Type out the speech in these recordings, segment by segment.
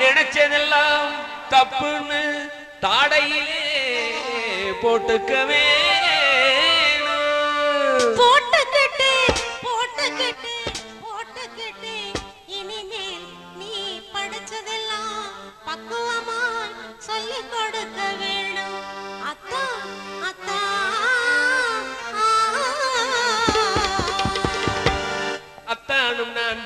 நினைச்சதெல்லாம் தப்புன்னு தாடையிலே போட்டுக்கவே போட்டுக்கிட்டு போட்டுக்கிட்டு போட்டுக்கிட்டு இனிமேல் நீ படிச்சதெல்லாம் பக்குவமா சொல்லி கொடுக்க வேணும். அத்தா அத்தா அத்தானும் நான்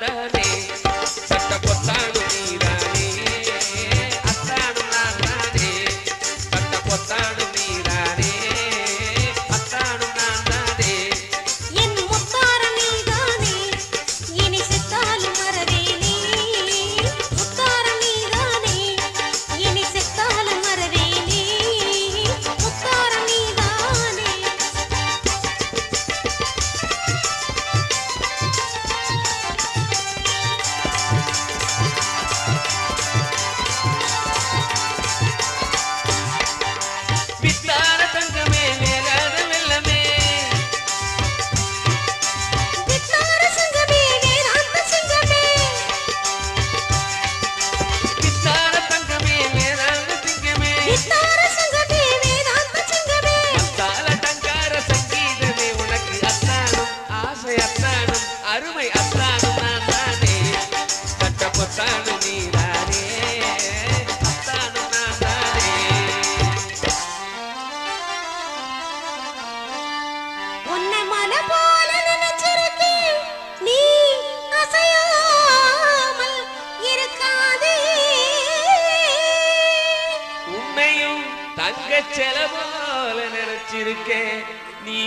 தங்க செலவால நினைச்சிருக்கேன் நீ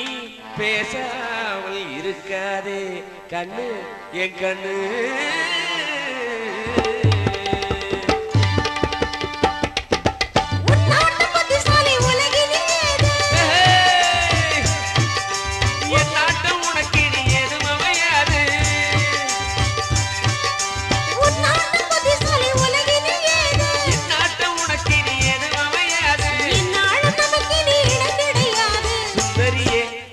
பேசாமல் இருக்காதே. கண்ணு என் கண்ணு.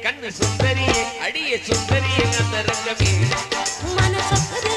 கண்ணு சுந்தரியே அடிய சுந்தரியே அந்த ரங்கமே மனசப்பது